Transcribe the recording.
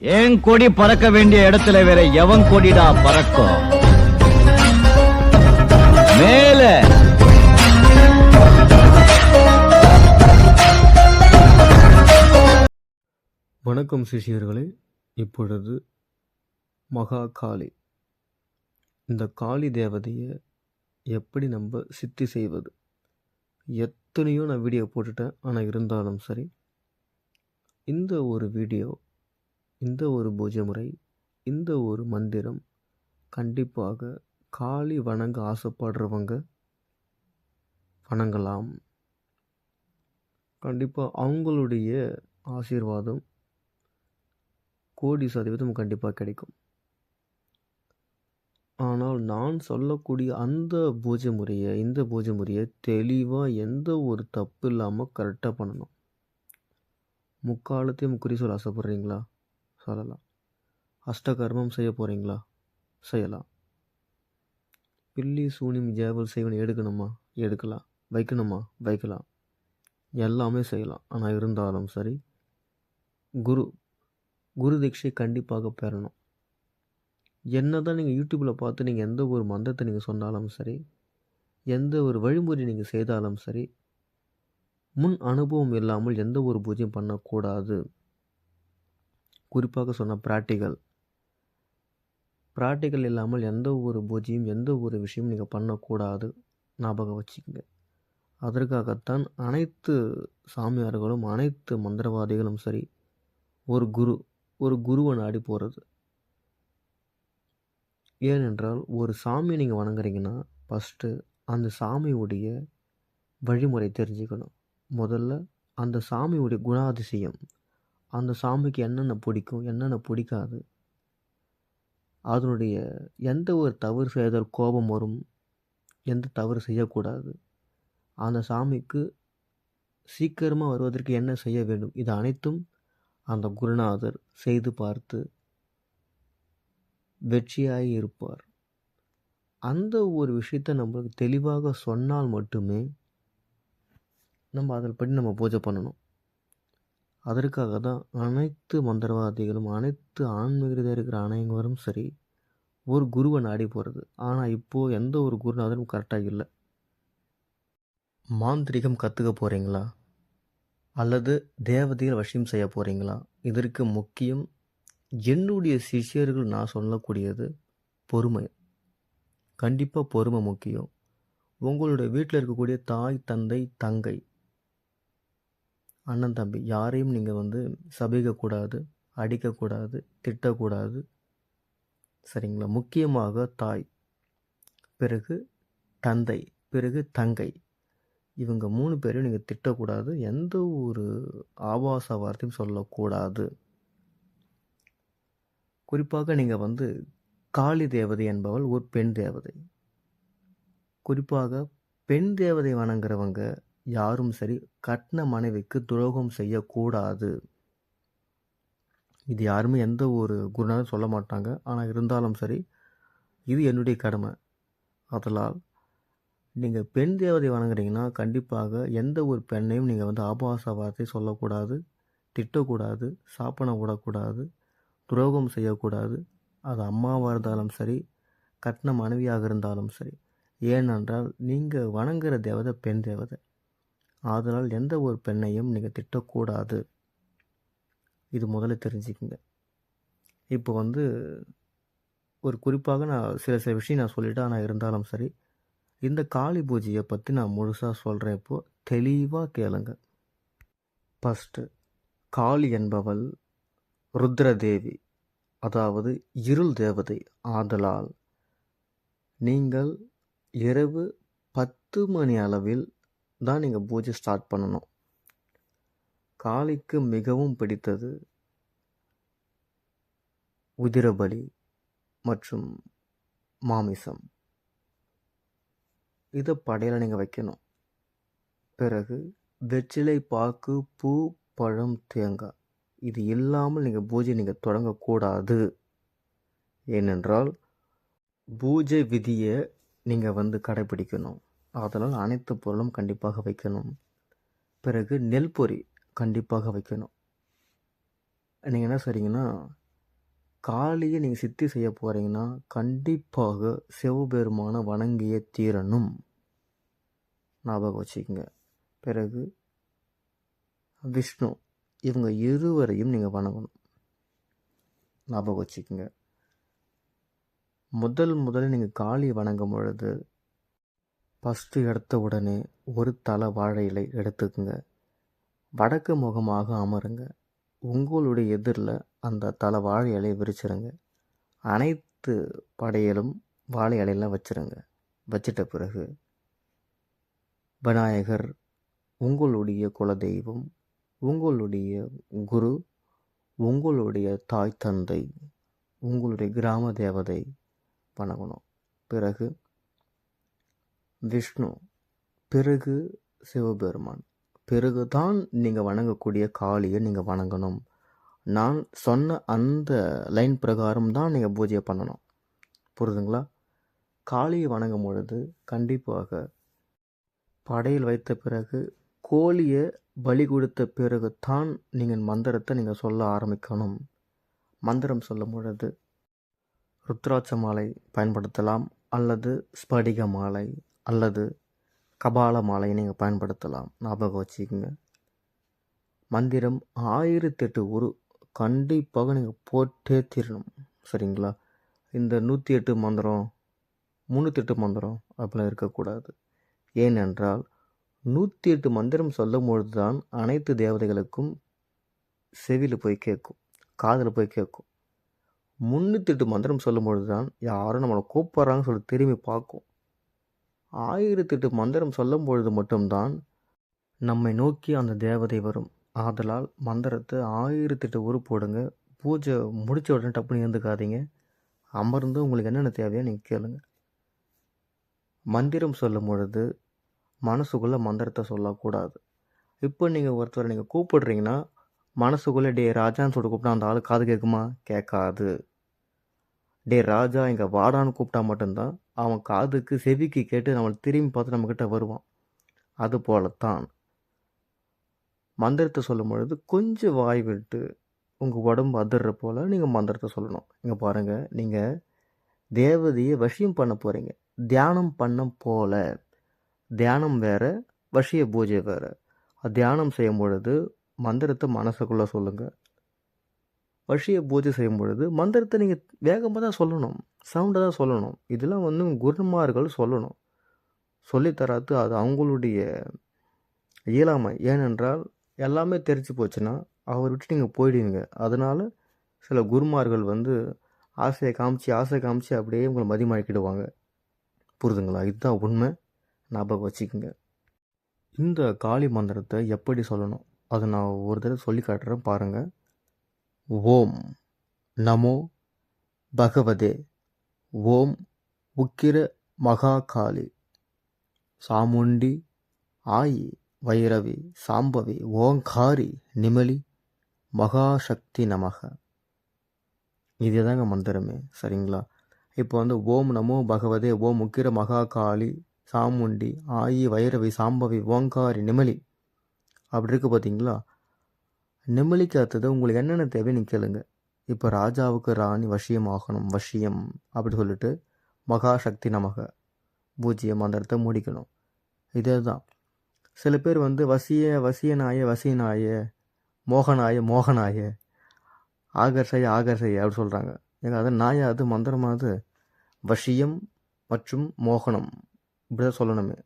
என் கொடி பறக்க வேண்டிய இடத்துல வேற எவன் கொடிடா பறக்கும் மேல. வணக்கம் சிஷியர்களே. இப்பொழுது மகா காளி. இந்த காளி தேவதையை எப்படி நம்ம சித்தி செய்வது? எத்தனையோ நான் வீடியோ போட்டுட்டேன். ஆனால் இருந்தாலும் சரி இந்த ஒரு வீடியோ இந்த ஒரு பூஜை முறை இந்த ஒரு மந்திரம் கண்டிப்பாக காளி வணங்க ஆசைப்படுறவங்க வணங்கலாம். கண்டிப்பாக அவங்களுடைய ஆசீர்வாதம் கோடி சதவீதம் கண்டிப்பாக கிடைக்கும். ஆனால் நான் சொல்லக்கூடிய அந்த பூஜை முறையை இந்த பூஜை முறையை தெளிவாக எந்த ஒரு தப்பு இல்லாமல் கரெக்டாக பண்ணணும். முக்காலத்தையும் குறி சொல்ல ஆசைப்பட்றீங்களா? சொல்லலாம். அஷ்டகர்மம் செய்ய போகிறீங்களா செய்யலாம். பில்லி சூனியம் ஜேவல் செய்வன் எடுக்கணுமா? எடுக்கலாம். வைக்கணுமா? வைக்கலாம். எல்லாமே செய்யலாம். ஆனால் இருந்தாலும் சரி குரு குரு தீட்சை கண்டிப்பாக பெறணும். என்ன தான் நீங்கள் யூடியூப்பில் பார்த்து நீங்கள் எந்த ஒரு மந்திரத்தை நீங்கள் சொன்னாலும் சரி எந்த ஒரு வழிமுறை நீங்கள் செய்தாலும் சரி முன் அனுபவம் இல்லாமல் எந்த ஒரு பூஜையும் பண்ணக்கூடாது. குறிப்பாக சொன்ன ப்ராக்டிக்கல் ப்ராக்டிக்கல் இல்லாமல் எந்த ஒரு பூஜையும் எந்த ஒரு விஷயமும் நீங்கள் பண்ணக்கூடாது. ஞாபகம் வச்சுக்கோங்க. அதற்காகத்தான் அனைத்து சாமியார்களும் அனைத்து மந்திரவாதிகளும் சரி ஒரு குரு ஒரு குருவை நாடி போகிறது ஏனென்றால் ஒரு சாமியை நீங்கள் வணங்குறீங்கன்னா ஃபஸ்ட்டு அந்த சாமியுடைய வழிமுறை தெரிஞ்சுக்கணும். முதல்ல அந்த சாமியுடைய குணாதிசயம் அந்த சாமிக்கு என்னென்ன பிடிக்கும் என்னென்ன பிடிக்காது அதனுடைய எந்த ஒரு தவறு செய்தால் கோபம் வரும் எந்த தவறு செய்யக்கூடாது அந்த சாமிக்கு சீக்கிரமாக வருவதற்கு என்ன செய்ய வேண்டும் இது அனைத்தும் அந்த குருநாதர் செய்து பார்த்து வெற்றியாகி இருப்பார். அந்த ஒரு விஷயத்தை நம்மளுக்கு தெளிவாக சொன்னால் மட்டுமே நம்ம அதன்படி படி நம்ம பூஜை பண்ணணும். அதற்காக தான் அனைத்து மந்திரவாதிகளும் அனைத்து ஆன்மீகத்தில் இருக்கிற அனைவரும் சரி ஒரு குருவை நாடி போகிறது ஆனால் இப்போது எந்த ஒரு குருநாதரும் கரெக்டாக இல்லை. மாந்திரிகம் கற்றுக்க போகிறீங்களா அல்லது தேவதைகள் வசியம் செய்ய போகிறீங்களா இதற்கு முக்கியம் என்னுடைய சிஷ்யர்கள் நான் சொல்லக்கூடியது பொறுமை. கண்டிப்பாக பொறுமை முக்கியம். உங்களுடைய வீட்டில் இருக்கக்கூடிய தாய் தந்தை தங்கை அண்ணன் தம்பி யாரையும் நீங்கள் வந்து சபிக்கக்கூடாது அடிக்கக்கூடாது திட்டக்கூடாது. சரிங்களா? முக்கியமாக தாய் பிறகு தந்தை பிறகு தங்கை. இவங்க மூணு பேரையும் நீங்கள் திட்டக்கூடாது. எந்த ஒரு ஆபாச வார்த்தையும் சொல்லக்கூடாது. குறிப்பாக நீங்கள் வந்து காளி தேவதை என்பவள் ஒரு பெண் தேவதை. குறிப்பாக பெண் தேவதை வணங்குறவங்க யாரும் சரி கட்டின மனைவிக்கு துரோகம் செய்யக்கூடாது. இது யாருமே எந்த ஒரு குருநாதரும் சொல்ல மாட்டாங்க. ஆனால் இருந்தாலும் சரி இது என்னுடைய கடமை. அதனால் நீங்கள் பெண் தேவதை வணங்குறீங்கன்னா கண்டிப்பாக எந்த ஒரு பெண்ணையும் நீங்கள் வந்து ஆபாச வார்த்தை சொல்லக்கூடாது திட்டக்கூடாது சாப்பிட விடக்கூடாது துரோகம் செய்யக்கூடாது. அது அம்மாவாக இருந்தாலும் சரி கட்டின மனைவியாக இருந்தாலும் சரி. ஏனென்றால் நீங்கள் வணங்குற தேவதை பெண் தேவதை. அதனால் எந்த ஒரு பெண்ணையும் நீங்கள் திட்டக்கூடாது. இது முதல்ல தெரிஞ்சுக்கங்க. இப்போ வந்து ஒரு குறிப்பாக நான் சில சில விஷயம் நான் சொல்லிவிட்டு ஆனால் இருந்தாலும் சரி இந்த காளி பூஜையை பற்றி நான் முழுசாக சொல்கிறேன் இப்போது தெளிவாக கேளுங்க. ஃபஸ்ட்டு காளி என்பவள் ருத்ரதேவி அதாவது இருள் தேவதை ஆதலால் நீங்கள் இரவு பத்து மணி அளவில் தான் நீங்கள் பூஜை ஸ்டார்ட் பண்ணணும். காளிக்கு மிகவும் பிடித்தது உதிரபலி மற்றும் மாமிசம். இதை படையில் நீங்கள் வைக்கணும். பிறகு வெற்றிலை பாக்கு பூ பழம் தேங்காய். இது இல்லாமல் நீங்கள் பூஜை நீங்கள் தொடங்கக்கூடாது. ஏனென்றால் பூஜை விதியை நீங்கள் வந்து கடைபிடிக்கணும். அதனால் அனைத்து பொருளும் கண்டிப்பாக வைக்கணும். பிறகு நெல் பொறி கண்டிப்பாக வைக்கணும். நீங்கள் என்ன செய்றீங்கன்னா காளியை நீங்கள் சித்தி செய்ய போகிறீங்கன்னா கண்டிப்பாக சிவபெருமான வணங்கிய தீரணும். ஞாபகம் வச்சுக்கோங்க. பிறகு விஷ்ணு இவங்க இருவரையும் நீங்கள் வணங்கணும். ஞாபகம் வச்சுக்கோங்க. முதல் முதல்ல நீங்கள் காளி வணங்கும் பொழுது ஃபஸ்ட்டு எடுத்த உடனே ஒரு தலை வாழை இலை எடுத்துக்குங்க. வடக்கு முகமாக அமருங்க. உங்களுடைய எதிரில் அந்த தலை வாழை இலையை விரிச்சிருங்க. அனைத்து படையலும் வாழை இலையெல்லாம் வச்சுருங்க. வச்சிட்ட பிறகு விநாயகர் உங்களுடைய குலதெய்வம் உங்களுடைய குரு உங்களுடைய தாய் தந்தை உங்களுடைய கிராம தேவதை வணங்கணும். பிறகு விஷ்ணு பிறகு சிவபெருமான். பிறகு தான் நீங்கள் வணங்கக்கூடிய காளியை நீங்கள் வணங்கணும். நான் சொன்ன அந்த லைன் பிரகாரம் தான் நீங்கள் பூஜையை பண்ணணும். புரியுதுங்களா காளியை வணங்கும் பொழுது கண்டிப்பாக படையில் வைத்த பிறகு கோழியை பலி கொடுத்த பிறகு தான் நீங்கள் மந்திரத்தை நீங்கள் சொல்ல ஆரம்பிக்கணும். மந்திரம் சொல்லும் பொழுது ருத்ராட்ச மாலை பயன்படுத்தலாம் அல்லது ஸ்படிக மாலை. அல்லது கபால மாலை நீங்கள் பயன்படுத்தலாம். ஞாபகம் வச்சுக்கோங்க. மந்திரம் ஆயிரத்தெட்டு உரு கண்டிப்பாக நீங்கள் போட்டே தீரணும். சரிங்களா? இந்த நூற்றி எட்டு மந்திரம் முந்நூற்றி எட்டு மந்திரம் அப்படிலாம் இருக்கக்கூடாது. ஏனென்றால் நூற்றி எட்டு மந்திரம் சொல்லும் பொழுது தான் அனைத்து தேவதைகளுக்கும் செவியில் போய் கேட்கும் காதில் போய் கேட்கும். முந்நூற்றி எட்டு மந்திரம் சொல்லும் பொழுது தான் யாரும் நம்மளை கூப்பிட்றாங்கன்னு சொல்லி திரும்பி பார்க்கும். ஆயிரத்தெட்டு மந்திரம் சொல்லும் பொழுது மட்டும்தான் நம்மை நோக்கி அந்த தேவதை வரும். ஆதலால் மந்திரத்தை ஆயிரத்தெட்டு உரு போடுங்க. பூஜை முடித்த உடனே டப்புன்னு இருந்துக்காதீங்க அமர்ந்து உங்களுக்கு என்னென்ன தேவையோ நீங்கள் கேளுங்க. மந்திரம் சொல்லும் பொழுது மனசுக்குள்ளே மந்திரத்தை சொல்லக்கூடாது. இப்போ நீங்கள் ஒருத்தரை நீங்கள் கூப்பிடுறீங்கன்னா மனசுக்குள்ளே டே ராஜான்னு சொல்லிட்டு கூப்பிட்டா அந்த ஆள் காது கேட்குமா? கேட்காது. டே ராஜா இங்கே வாடான்னு கூப்பிட்டா மட்டும்தான் அவன் காதுக்கு செவிக்கு கேட்டு நம்மளை திரும்பி பார்த்து நம்மக்கிட்ட வருவான். அது போலத்தான். மந்திரத்தை சொல்லும் பொழுது கொஞ்சம் வாய் விட்டு உங்கள் உடம்பு அதிர்ற போல் நீங்கள் மந்திரத்தை சொல்லணும். இங்கே பாருங்கள் நீங்கள் தேவதையை வசியம் பண்ண போகிறீங்க தியானம் பண்ண போல. தியானம் வேறு வசிய பூஜை வேறு. தியானம் செய்யும் பொழுது மந்திரத்தை மனசுக்குள்ளே சொல்லுங்கள் வசிய பூஜை செய்யும் பொழுது மந்திரத்தை நீங்கள் வேகமாக தான் சொல்லணும். சவுண்டாக தான் சொல்லணும். இதெல்லாம் வந்து குருமார்கள் சொல்லணும். சொல்லித்தராது அது அவங்களுடைய இயலாமை. ஏனென்றால் எல்லாமே தெரிஞ்சு போச்சுன்னா அவர் விட்டு நீங்கள் போயிடுவீங்க. அதனால் சில குருமார்கள் வந்து ஆசையை காமிச்சு ஆசை காமிச்சு அப்படியே உங்களை மதிமாக்கிடுவாங்க புரிதுங்களா? இதுதான் உண்மை. ஞாபகம் வச்சுக்கோங்க. இந்த காளி மந்திரத்தை எப்படி சொல்லணும்? அதை நான் ஒரு தடவை சொல்லி காட்டுறேன் பாருங்கள் ஓம் நமோ பகவதே. ஓம் உக்கிர மகாகாளி சாமுண்டி ஆயி வைரவி சாம்பவி ஓங்காரி நிமலி மகாசக்தி நமக. இதுதாங்க மந்திரமே சரிங்களா? இப்போ வந்து ஓம் நமோ பகவதே ஓம் உக்கிர மகாகாளி சாமுண்டி ஆயி வைரவி சாம்பவி ஓங்காரி நிமலி. அப்படி இருக்கு பார்த்தீங்களா நிமலிக்கு அடுத்தது உங்களுக்கு என்னென்ன தேவை நீங்கள் கேளுங்க. இப்போ ராஜாவுக்கு ராணி வசியம் ஆகணும் வசியம் அப்படி சொல்லிட்டு மகாசக்தி நமக பூஜ்ஜியம் அந்த இடத்த முடிக்கணும். இதே தான் சில பேர் வந்து வசிய வசியனாய வசியனாய மோகனாய மோகனாய ஆகர்ஷய ஆகர்ஷய அப்படி சொல்கிறாங்க ஏங்க அது நாயா அது மந்திரமானது வசியம் மற்றும் மோகனம். இப்படி தான் சொல்லணுமே.